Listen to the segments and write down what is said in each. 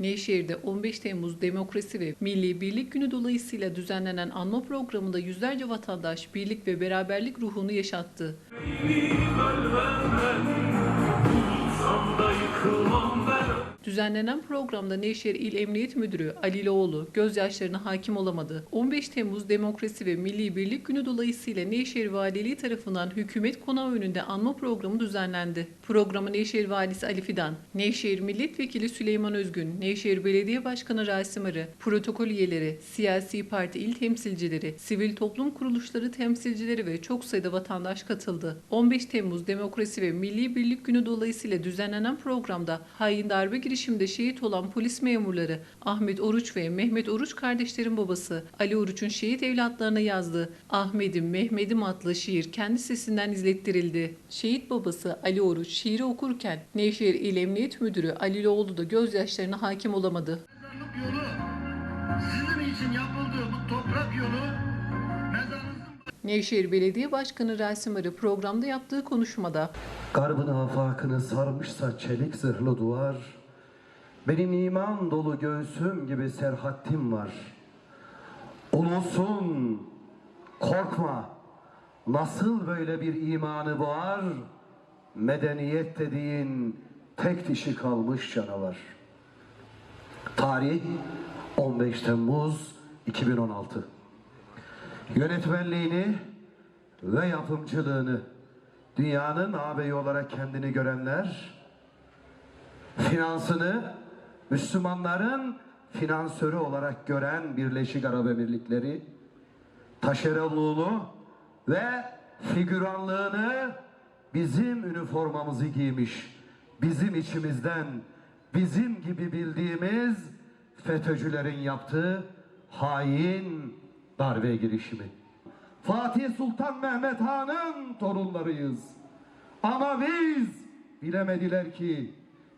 Nevşehir'de 15 Temmuz Demokrasi ve Milli Birlik Günü dolayısıyla düzenlenen anma programında yüzlerce vatandaş birlik ve beraberlik ruhunu yaşattı. Düzenlenen programda Nevşehir İl Emniyet Müdürü Ali Loğlu gözyaşlarına hakim olamadı. 15 Temmuz Demokrasi ve Milli Birlik Günü dolayısıyla Nevşehir Valiliği tarafından hükümet konağı önünde anma programı düzenlendi. Programı Nevşehir Valisi Ali Fidan, Nevşehir Milletvekili Süleyman Özgün, Nevşehir Belediye Başkanı Rasim Arı, protokol üyeleri, siyasi parti il temsilcileri, sivil toplum kuruluşları temsilcileri ve çok sayıda vatandaş katıldı. 15 Temmuz Demokrasi ve Milli Birlik Günü dolayısıyla düzenlenen programda hain darbe girişiminde şehit olan polis memurları Ahmet Oruç ve Mehmet Oruç kardeşlerin babası Ali Oruç'un şehit evlatlarına yazdığı Ahmet'im Mehmet'im adlı şiir kendi sesinden izlettirildi. Şehit babası Ali Oruç şiiri okurken Nevşehir İl Emniyet Müdürü Ali Loğlu da gözyaşlarına hakim olamadı. Yolu sizin için yapıldı bu toprak yolu mezarınızın Nevşehir Belediye Başkanı Rasim Arı programda yaptığı konuşmada Garbın afakını sarmışsa çelik zırhlı duvar Benim iman dolu göğsüm gibi serhattim var. Ulusun korkma. Nasıl böyle bir imanı var? Medeniyet dediğin tek dişi kalmış canavar. Tarih 15 Temmuz 2016 Yönetmenliğini ve yapımcılığını dünyanın ağabeyi olarak kendini görenler, finansını Müslümanların finansörü olarak gören Birleşik Arap Emirlikleri, taşeronluğunu ve figüranlığını bizim üniformamızı giymiş, bizim içimizden, bizim gibi bildiğimiz FETÖ'cülerin yaptığı hain darbe girişimi. Fatih Sultan Mehmet Han'ın torunlarıyız. Ama biz bilemediler ki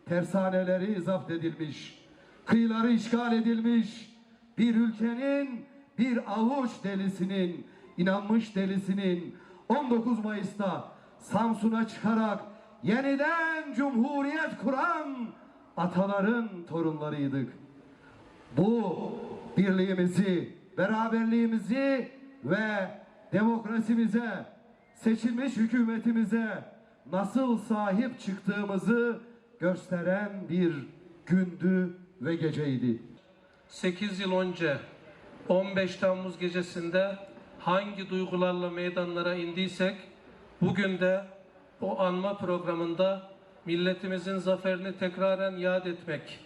tersaneleri zapt edilmiş, kıyıları işgal edilmiş, bir ülkenin bir avuç delisinin, inanmış delisinin 19 Mayıs'ta Samsun'a çıkarak yeniden cumhuriyet kuran ataların torunlarıydık. Bu birliğimizi, beraberliğimizi ve demokrasimize, seçilmiş hükümetimize nasıl sahip çıktığımızı gösteren bir gündü ve geceydi. 8 yıl önce 15 Temmuz gecesinde hangi duygularla meydanlara indiysek bugün de o anma programında milletimizin zaferini tekraren yad etmek,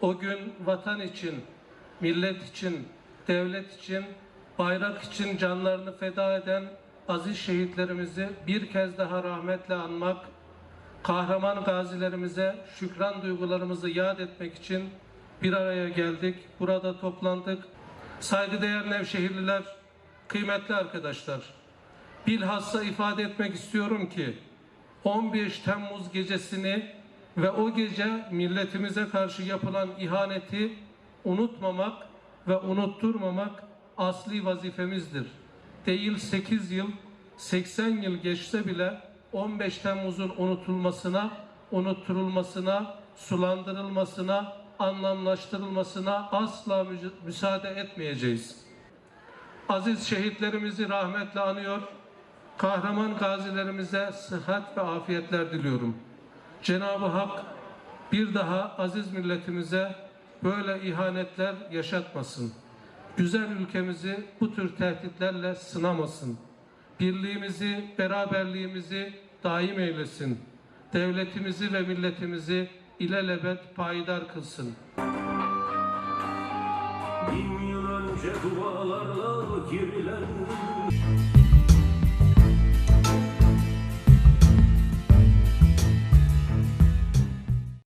o gün vatan için, millet için, devlet için, bayrak için canlarını feda eden aziz şehitlerimizi bir kez daha rahmetle anmak, kahraman gazilerimize şükran duygularımızı yad etmek için bir araya geldik. Burada toplandık. Saygıdeğer Nevşehirliler, kıymetli arkadaşlar. Bilhassa ifade etmek istiyorum ki 15 Temmuz gecesini ve o gece milletimize karşı yapılan ihaneti unutmamak ve unutturmamak asli vazifemizdir. Değil 8 yıl, 80 yıl geçse bile 15 Temmuz'un unutulmasına, unutturulmasına, sulandırılmasına, anlamlaştırılmasına asla müsaade etmeyeceğiz. Aziz şehitlerimizi rahmetle anıyor, kahraman gazilerimize sıhhat ve afiyetler diliyorum. Cenab-ı Hak bir daha aziz milletimize böyle ihanetler yaşatmasın. Güzel ülkemizi bu tür tehditlerle sınamasın. Birliğimizi, beraberliğimizi daim eylesin. Devletimizi ve milletimizi ilelebet payidar kılsın. Bin yıl önce dualarla girilen